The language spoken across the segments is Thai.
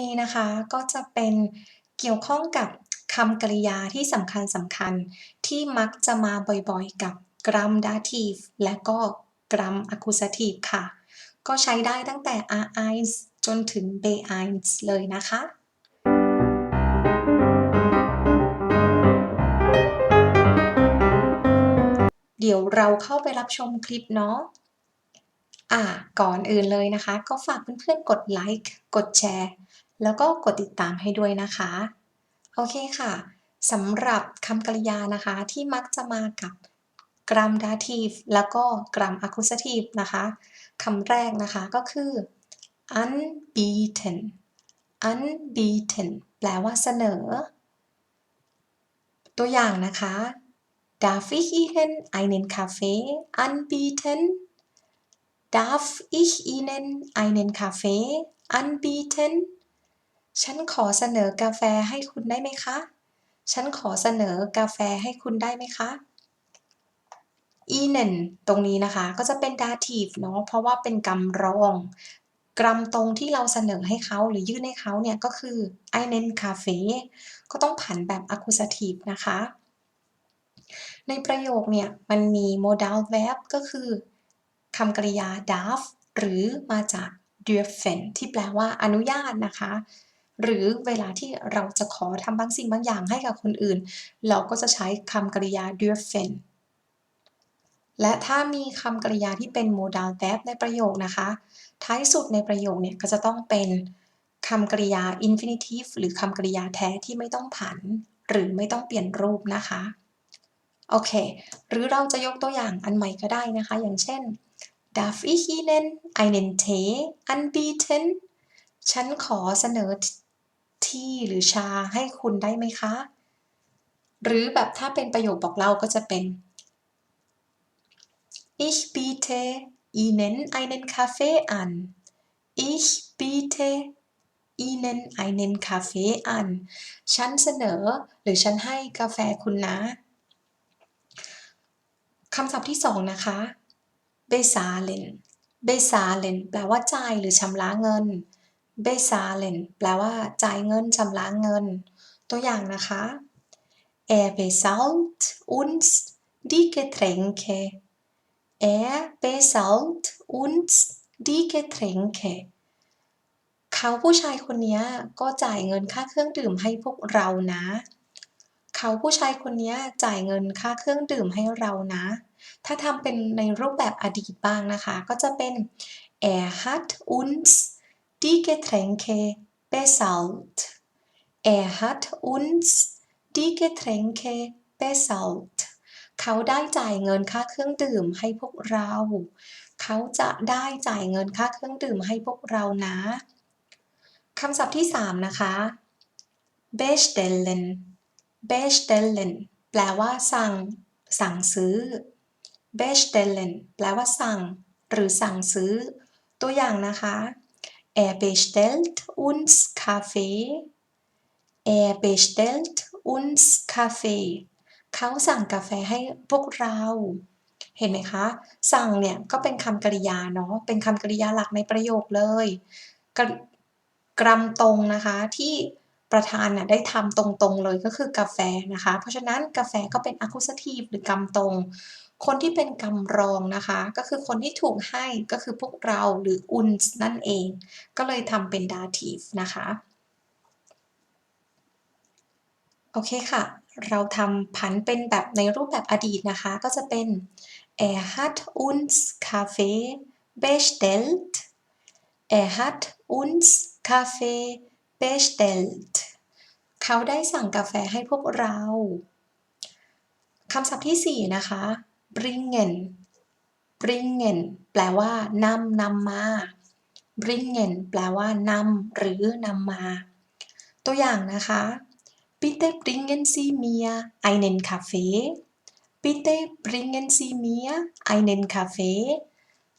นี้นะคะก็จะเป็นเกี่ยวข้องกับคำกริยาที่สำคัญสำคัญที่มักจะมาบ่อยๆ กับ gram dative และก็ gram accusative ค่ะ ก็ใช้ได้ตั้งแต่ r i s จนถึง b i s เลยนะคะเดี๋ยวเราเข้าไปรับชมคลิปเนาะ อะก่อนอื่นเลยนะคะ ก็ฝากเพื่อนๆ กดไลค์ กดแชร์ แล้วก็กดติดตามให้ด้วยนะคะ โอเคค่ะสำหรับคำกริยานะคะที่มักจะมากับกรัมดาทีฟแล้วก็กรัมอะคูสทีฟนะคะคำแรกนะคะก็คือ unbeaten unbeaten แปลว่าเสนอ ตัวอย่างนะคะ darf ich Ihnen einen Kaffee anbieten darf ich Ihnen einen Kaffee anbieten ฉันขอเสนอกาแฟให้คุณได้ไหมคะ ฉันขอเสนอกาแฟให้คุณได้ไหมคะ Ihnen ตรงนี้นะคะก็จะเป็น dative เนาะเพราะว่าเป็นกำรองกรำตรงที่เราเสนอให้เขาหรือยื่นให้เขาเนี่ยก็คือ einen Kaffee ก็ต้องผันแบบ accusative นะคะ ในประโยคเนี่ยมันมี modal verb ก็คือคำกริยา darf หรือมาจาก dürfen ที่แปลว่าอนุญาตนะคะ หรือเวลาที่เราจะขอทำบางสิ่งบางอย่างให้กับคนอื่น เราก็จะใช้คำกริยา dürfen และถ้ามีคำกริยาที่เป็น modal verb ในประโยคนะคะ ท้ายสุดในประโยคเนี่ยก็จะต้องเป็นคำกริยา infinitive หรือคำกริยาแท้ที่ไม่ต้องผัน หรือไม่ต้องเปลี่ยนรูปนะคะ โอเค หรือเราจะยกตัวอย่างอันใหม่ก็ได้นะคะ อย่างเช่น Darf ich Ihnen einen Tee anbieten ฉันขอเสนอ ที่หรือชาให้คุณได้ไหมคะ หรือแบบถ้าเป็นประโยคบอกเล่าก็จะเป็น Ich biete Ihnen einen Kaffee an. Ich biete Ihnen einen Kaffee an ฉันเสนอหรือฉันให้กาแฟคุณนะคำศัพท์ที่สองนะคะ bezahlen bezahlen แปลว่าจ่ายหรือชำระเงิน bezahlen แปลว่า จ่ายเงิน ชำระเงิน ตัวอย่างนะคะ Er bezahlt uns die Getränke Er bezahlt uns die Getränke เขาผู้ชายคนนี้ก็จ่ายเงินค่าเครื่องดื่มให้พวกเรานะ เขาผู้ชายคนนี้จ่ายเงินค่าเครื่องดื่มให้เรานะ ถ้าทำเป็นในรูปแบบอดีตบ้างนะคะ ก็จะเป็น Er hat uns die Getränke bezahlt Er hat uns die Getränke bezahlt เขาได้จ่ายเงินค่าเครื่องดื่มให้พวกเรา เขาจะได้จ่ายเงินค่าเครื่องดื่มให้พวกเรานะคำศัพท์ที่สามนะคะ bestellen bestellen แปลว่าสั่ง สั่งซื้อ bestellen แปลว่าสั่ง หรือสั่งซื้อ ตัวอย่างนะคะ er bestellt uns Kaffee er bestellt uns Kaffee เขาสั่งกาแฟให้พวกเรา เห็นไหมคะ สั่งเนี่ยก็เป็นคำกริยาเนาะ เป็นคำกริยาหลักในประโยคเลยกรกรำตรงนะคะที่ประธานน่ะได้ทำตรงๆเลยก็คือกาแฟนะคะ เพราะฉะนั้นกาแฟก็เป็น accusative หรือกำตรง คนที่เป็นกำรองนะคะ ก็คือคนที่ถูกให้ก็คือพวกเราหรือ uns นั่นเอง ก็เลยทำเป็น dative นะคะ โอเคค่ะ เราทำผันเป็นแบบในรูปแบบอดีตนะคะ ก็จะเป็น er hat uns Kaffee bestellt er hat uns Kaffee bestellt เขาได้สั่งกาแฟให้พวกเราคำศัพท์ที่ 4 นะคะ bringen bringen แปลว่านำนำมา bringen แปลว่านำหรือนำมา ตัวอย่างนะคะ Bitte bringen Sie mir einen Kaffee. Bitte bringen Sie mir einen Kaffee.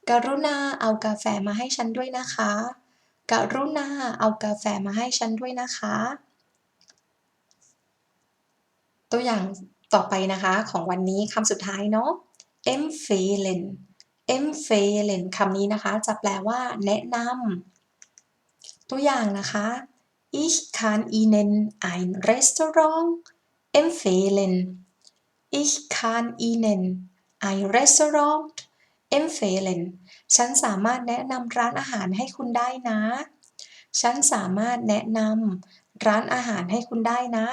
กรุณาเอากาแฟมาให้ฉันด้วยนะคะ กรุณาเอากาแฟมาให้ฉันด้วยนะคะ ตัวอย่าง ต่อไปนะคะของวันนี้คำสุดท้ายเนาะ empfehlen empfehlen คำนี้นะคะ จะแปลว่า แนะนำตัวอย่างนะคะ Ich kann Ihnen ein Restaurant empfehlen Ich kann Ihnen ein Restaurant empfehlen ฉันสามารถแนะนำร้านอาหารให้คุณได้นะ ฉันสามารถแนะนำร้านอาหารให้คุณได้นะ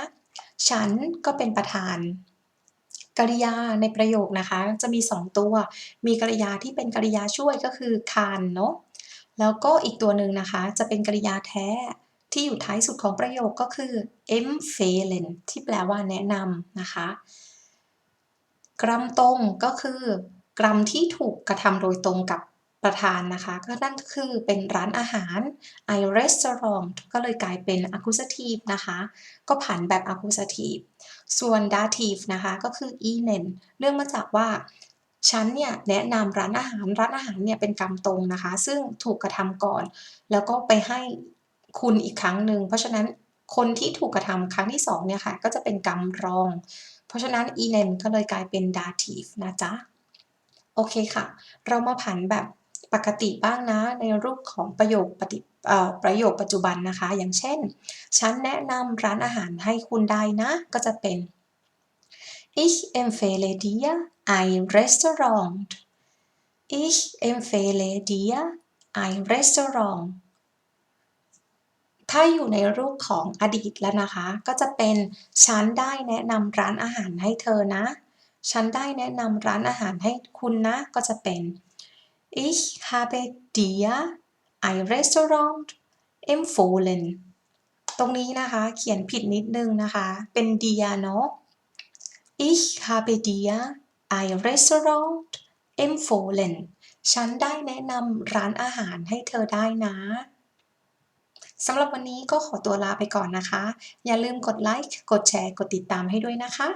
ฉันก็เป็นประธาน กริยาในประโยคนะคะ จะมี 2 ตัว มีกริยาที่เป็นกริยาช่วยก็คือ can เนาะแล้วก็อีกตัวหนึ่งนะคะ จะเป็นกริยาแท้ที่อยู่ท้ายสุดของประโยคก็คือ empfehlen ที่แปลว่าแนะนำนะคะกรัมตรงก็คือกรัมที่ถูกกระทำโดยตรงกับ ประธานนะคะ ก็นั่นคือเป็นร้านอาหาร I restaurant ก็เลยกลายเป็น accusative นะคะ ก็ผันแบบ accusative ส่วน dative นะคะก็คือ inen เนื่องมาจากว่าฉันเนี่ยแนะนำร้านอาหารร้านอาหารเนี่ยเป็นกรรมตรงนะคะ ซึ่งถูกกระทำก่อน แล้วก็ไปให้คุณอีกครั้งหนึ่งเพราะฉะนั้นคนที่ถูกกระทำครั้งที่สองเนี่ยค่ะก็จะเป็นกรรมรอง เพราะฉะนั้น inen ก็เลยกลายเป็น dative นะจ๊ะ โอเคค่ะ เรามาผันแบบ ปกติบ้างนะในรูปของประโยคปฏิประโยคปัจจุบันนะคะ อย่างเช่น ฉันแนะนำร้านอาหารให้คุณได้นะ ก็จะเป็น Ich empfehle dir ein Restaurant Ich empfehle dir ein Restaurant ถ้าอยู่ในรูปของอดีตแล้วนะคะ ก็จะเป็น ฉันได้แนะนำร้านอาหารให้เธอนะ ฉันได้แนะนำร้านอาหารให้คุณนะ ก็จะเป็น Ich habe dir ein Restaurant empfohlen ตรงนี้นะคะเขียนผิดนิดนึงนะคะ เป็น dir เนาะ Ich habe dir ein Restaurant empfohlen ฉันได้แนะนำร้านอาหารให้เธอได้นะสำหรับวันนี้ก็ขอตัวลาไปก่อนนะคะ อย่าลืมกดไลค์ กดแชร์ กดติดตามให้ด้วยนะคะ